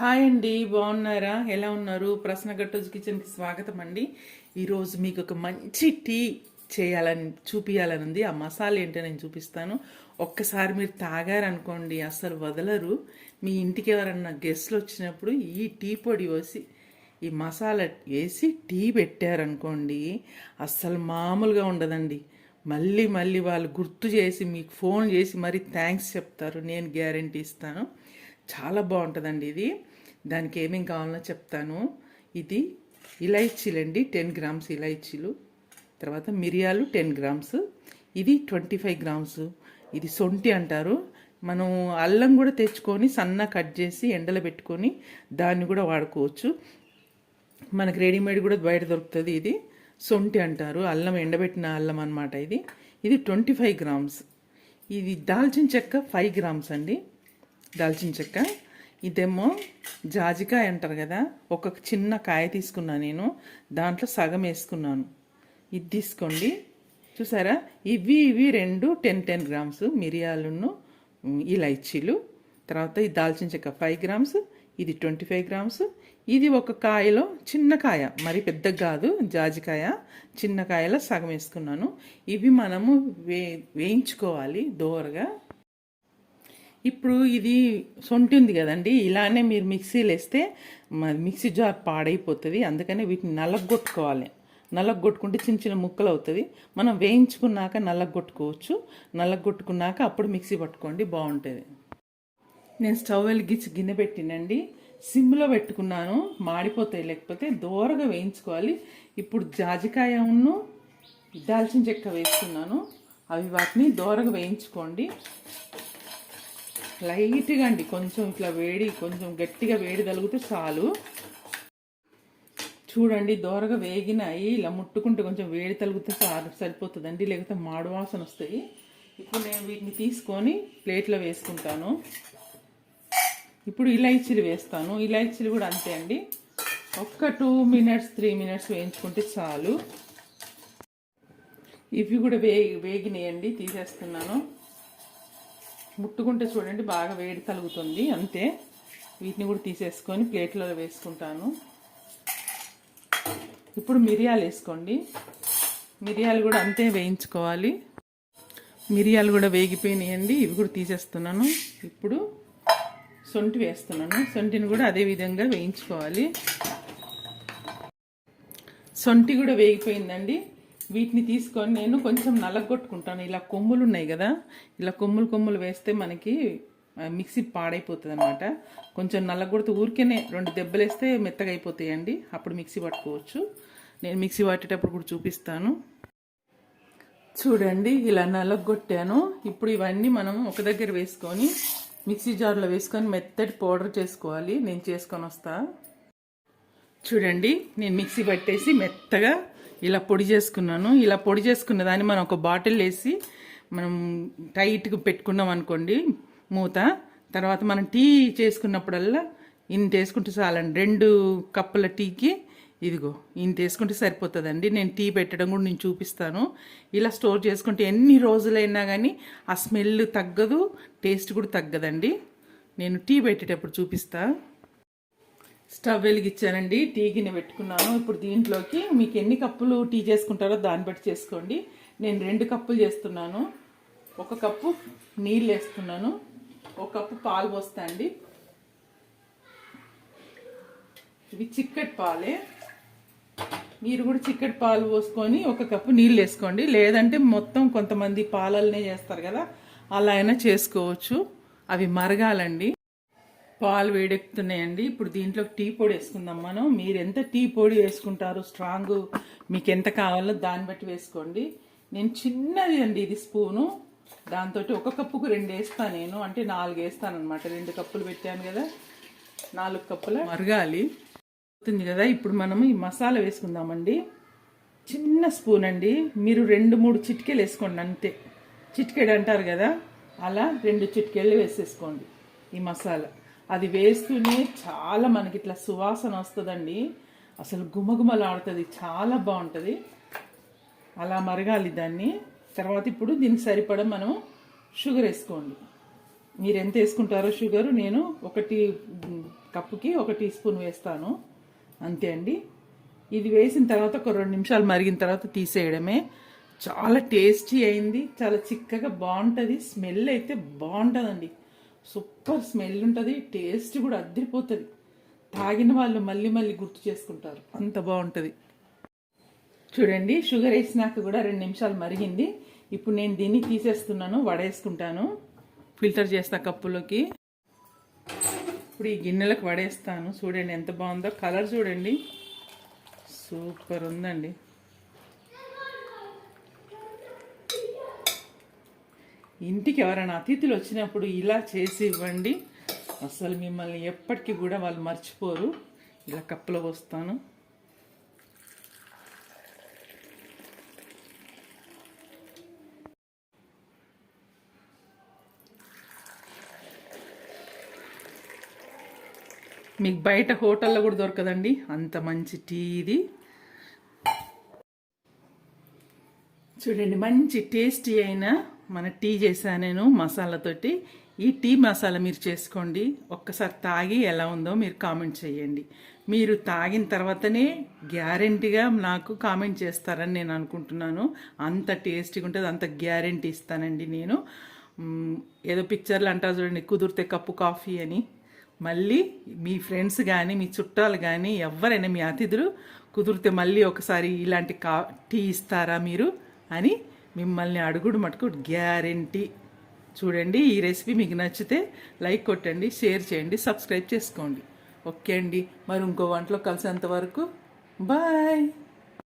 Hi అండి బాగున్నారా? ఎలా ఉన్నారు? ప్రశ్న గట్టోజ్ కిచెన్కి స్వాగతం అండి. ఈరోజు మీకు ఒక మంచి టీ చేయాలని చూపించాలని ఉంది ఆ మసాలా ఏంటో నేను చూపిస్తాను. ఒక్కసారి మీరు తాగారనుకోండి అసలు వదలరు. మీ ఇంటికి ఎవరన్నా గెస్ట్లు వచ్చినప్పుడు ఈ టీ పొడి వేసి ఈ మసాలా వేసి టీ పెట్టారనుకోండి అస్సలు మామూలుగా ఉండదండి. మళ్ళీ మళ్ళీ వాళ్ళు గుర్తు చేసి మీకు ఫోన్ చేసి మరీ థ్యాంక్స్ చెప్తారు. నేను గ్యారంటీ ఇస్తాను. చాలా బాగుంటుందండి ఇది. దానికి ఏమేం కావాలో చెప్తాను. ఇది ఇలైచీలండి టెన్ గ్రామ్స్ ఇలైచీలు. తర్వాత మిరియాలు టెన్ గ్రామ్స్. ఇది ట్వంటీ ఫైవ్ గ్రామ్స్. ఇది సొంటి అంటారు. మనం అల్లం కూడా తెచ్చుకొని సన్న కట్ చేసి ఎండలో పెట్టుకొని దాన్ని కూడా వాడుకోవచ్చు. మనకి రెడీమేడ్ కూడా బయట దొరుకుతుంది ఇది. సొంటి అంటారు. అల్లం ఎండబెట్టిన అల్లం అనమాట ఇది. ఇది ట్వంటీ ఫైవ్ గ్రామ్స్. ఇది దాల్చిన చెక్క ఫైవ్ గ్రామ్స్ అండి. దాల్చిన చెక్క. ఇదేమో జాజికాయ అంటారు కదా ఒక చిన్న కాయ తీసుకున్నాను నేను దాంట్లో సగం వేసుకున్నాను. ఇది తీసుకోండి. చూసారా? ఇవి ఇవి రెండు టెన్ టెన్ గ్రామ్స్ మిరియాలును ఇలైచీలు తర్వాత ఈ దాల్చిన చెక్క ఫైవ్ గ్రామ్స్ ఇది ట్వంటీ ఫైవ్ గ్రామ్స్. ఇది ఒక కాయలో చిన్న కాయ మరి పెద్ద కాదు జాజికాయ చిన్న కాయలో సగం వేసుకున్నాను. ఇవి మనము వే వేయించుకోవాలి దోరగా. ఇప్పుడు ఇది సొంటి ఉంది కదండి. ఇలానే మీరు మిక్సీలో వేస్తే మిక్సీ జార్ పాడైపోతుంది. అందుకనే వీటిని నలగొట్టుకోవాలి. నలగొట్టుకుంటే చిన్న చిన్న ముక్కలు అవుతుంది మనం వేయించుకున్నాక నల్లగొట్టుకోవచ్చు నల్లగొట్టుకున్నాక అప్పుడు మిక్సీ పట్టుకోండి బాగుంటుంది. నేను స్టవ్ వెలిగించి గిన్నె పెట్టినండి. సిమ్లో పెట్టుకున్నాను. మాడిపోతాయి లేకపోతే దూరగా వేయించుకోవాలి. ఇప్పుడు జాజికాయ ఉన్ను దాల్చిన చెక్క వేసుకున్నాను అవి వాటిని దూరగా వేయించుకోండి. లైట్గా అండి. కొంచెం ఇట్లా వేడి కొంచెం గట్టిగా వేడి తలిగితే చాలు. చూడండి దోరగా వేగినాయి. ఇలా ముట్టుకుంటే కొంచెం వేడి తలుగుతే చాలు సరిపోతుందండి. లేకపోతే మాడు వాసన వస్తాయి. ఇప్పుడు నేను వీటిని తీసుకొని ప్లేట్లో వేసుకుంటాను. ఇప్పుడు ఇలాయచీలు వేస్తాను. ఇలాయచీలు కూడా అంతే అండి. ఒక్క టూ మినిట్స్ త్రీ మినిట్స్ వేయించుకుంటే చాలు. ఇవి కూడా వే వేగినాయండి. తీసేస్తున్నాను. ముట్టుకుంటే చూడండి బాగా వేడి కలుగుతుంది అంతే. వీటిని కూడా తీసేసుకొని ప్లేట్లో వేసుకుంటాను. ఇప్పుడు మిరియాలు వేసుకోండి. మిరియాలు కూడా అంతే వేయించుకోవాలి. మిరియాలు కూడా వేగిపోయినాయండి ఇవి కూడా తీసేస్తున్నాను. ఇప్పుడు సొంటి వేస్తున్నాను. సొంటిని కూడా అదే విధంగా వేయించుకోవాలి. సొంటి కూడా వేగిపోయిందండి. వీటిని తీసుకొని నేను కొంచెం నలగొట్టుకుంటాను. ఇలా కొమ్ములు ఉన్నాయి కదా ఇలా కొమ్ములు కొమ్ములు వేస్తే మనకి మిక్సీ పాడైపోతుంది అనమాట కొంచెం నల్లగొడితే ఊరికేనే రెండు దెబ్బలు వేస్తే మెత్తగా అయిపోతాయండి. అప్పుడు మిక్సీ పట్టుకోవచ్చు. నేను మిక్సీ పట్టేటప్పుడు కూడా చూపిస్తాను. చూడండి ఇలా నలగొట్టాను. ఇప్పుడు ఇవన్నీ మనం ఒక దగ్గర వేసుకొని మిక్సీ జార్లో వేసుకొని మెత్తటి పౌడర్ చేసుకోవాలి. నేను చేసుకొని వస్తా. చూడండి నేను మిక్సీ పట్టేసి మెత్తగా ఇలా పొడి చేసుకున్నాను. ఇలా పొడి చేసుకున్న దాన్ని మనం ఒక బాటిల్ వేసి మనం టైట్గా పెట్టుకున్నాం అనుకోండి మూత. తర్వాత మనం టీ చేసుకున్నప్పుడల్లా ఇంత వేసుకుంటే చాలండి. రెండు కప్పుల టీకి ఇదిగో ఇంత వేసుకుంటే సరిపోతుందండి. నేను టీ పెట్టడం కూడా నేను చూపిస్తాను. ఇలా స్టోర్ చేసుకుంటే ఎన్ని రోజులైనా కానీ ఆ స్మెల్ తగ్గదు టేస్ట్ కూడా తగ్గదండి. నేను టీ పెట్టేటప్పుడు చూపిస్తాను స్టవ్ వెలిగించానండి టీ గిన్నె పెట్టుకున్నాను. ఇప్పుడు దీంట్లోకి మీకు ఎన్ని కప్పులు టీ చేసుకుంటారో దాన్ని బట్టి చేసుకోండి. నేను రెండు కప్పులు చేస్తున్నాను. ఒక కప్పు నీళ్ళు వేస్తున్నాను. ఒక కప్పు పాలు పోస్తా అండి ఇవి చిక్కటి పాలే. మీరు కూడా చిక్కటి పాలు పోసుకొని ఒక కప్పు నీళ్ళు వేసుకోండి. లేదంటే మొత్తం కొంతమంది పాలల్నే చేస్తారు కదా అలా అయినా చేసుకోవచ్చు. అవి మరగాలండి. పాలు వేడెక్కుతున్నాయండి. ఇప్పుడు దీంట్లో టీ పొడి వేసుకుందాం మనం. మీరు ఎంత టీ పొడి వేసుకుంటారు స్ట్రాంగ్ మీకు ఎంత కావాలో దాన్ని బట్టి వేసుకోండి. నేను చిన్నది అండి ఇది స్పూను. దాంతో ఒక కప్పుకు రెండు వేస్తాను నేను. అంటే నాలుగు వేస్తాను అనమాట రెండు కప్పులు పెట్టాను కదా. నాలుగు కప్పుల మరగాలి. అవుతుంది కదా. ఇప్పుడు మనము ఈ మసాలా వేసుకుందామండి. చిన్న స్పూన్ అండి. మీరు రెండు మూడు చిటికెలు వేసుకోండి అంతే. చిటికెడు అంటారు కదా. అలా రెండు చిటికెళ్ళు వేసేసుకోండి ఈ మసాలా. అది వేస్తూనే చాలా మనకి ఇట్లా సువాసన వస్తుందండి. అసలు గుమగుమలాడుతుంది చాలా బాగుంటుంది. అలా మరగాలి దాన్ని. తర్వాత ఇప్పుడు దీనికి సరిపడ మనం షుగర్ వేసుకోండి. మీరు ఎంత వేసుకుంటారో షుగర్ నేను ఒకటి కప్పుకి ఒక టీ స్పూన్ వేస్తాను. అంతే అండి. ఇది వేసిన తర్వాత ఒక రెండు నిమిషాలు మరిగిన తర్వాత తీసేయడమే. చాలా టేస్టీ అయింది చాలా చిక్కగా బాగుంటుంది స్మెల్ అయితే బాగుంటుందండి. సూపర్ స్మెల్ ఉంటుంది టేస్ట్ కూడా అద్దరిపోతుంది తాగిన వాళ్ళు మళ్ళీ మళ్ళీ గుర్తు చేసుకుంటారు. అంత బాగుంటుంది. చూడండి షుగర్ వేసినాక కూడా రెండు నిమిషాలు మరిగింది. ఇప్పుడు నేను దీన్ని తీసేస్తున్నాను వడేసుకుంటాను. ఫిల్టర్ చేస్తా కప్పులోకి. ఇప్పుడు ఈ గిన్నెలకు వడేస్తాను. చూడండి ఎంత బాగుందో. కలర్ చూడండి. సూపర్ ఉందండి. ఇంటికి ఎవరైనా అతిథులు వచ్చినప్పుడు ఇలా చేసి ఇవ్వండి అసలు మిమ్మల్ని ఎప్పటికీ కూడా వాళ్ళు మర్చిపోరు. ఇలా కప్పులో వస్తాను మీకు బయట హోటల్లో కూడా దొరకదండి. అంత మంచి టీ ఇది. చూడండి మంచి టేస్టీ అయిన మన టీ చేశాను నేను మసాలాతోటి. ఈ టీ మసాలా మీరు చేసుకోండి. ఒక్కసారి తాగి ఎలా ఉందో మీరు కామెంట్ చేయండి. మీరు తాగిన తర్వాతనే గ్యారెంటీగా నాకు కామెంట్ చేస్తారని నేను అనుకుంటున్నాను. అంత టేస్టీగా ఉంటుంది అంత గ్యారెంటీ ఇస్తానండి నేను. ఏదో పిక్చర్లు అంటారు చూడండి కుదిరితే కప్పు కాఫీ అని. మళ్ళీ మీ ఫ్రెండ్స్ కానీ మీ చుట్టాలు కానీ ఎవరైనా మీ అతిథులు కుదిరితే మళ్ళీ ఒకసారి ఇలాంటి కా టీ ఇస్తారా మీరు అని మిమ్మల్ని అడుగుడు మటుకు గ్యారెంటీ. చూడండి ఈ రెసిపీ మీకు నచ్చితే లైక్ కొట్టండి షేర్ చేయండి సబ్స్క్రైబ్ చేసుకోండి. ఓకే అండి. మరి ఇంకో వంటలో కలిసేంత వరకు బాయ్.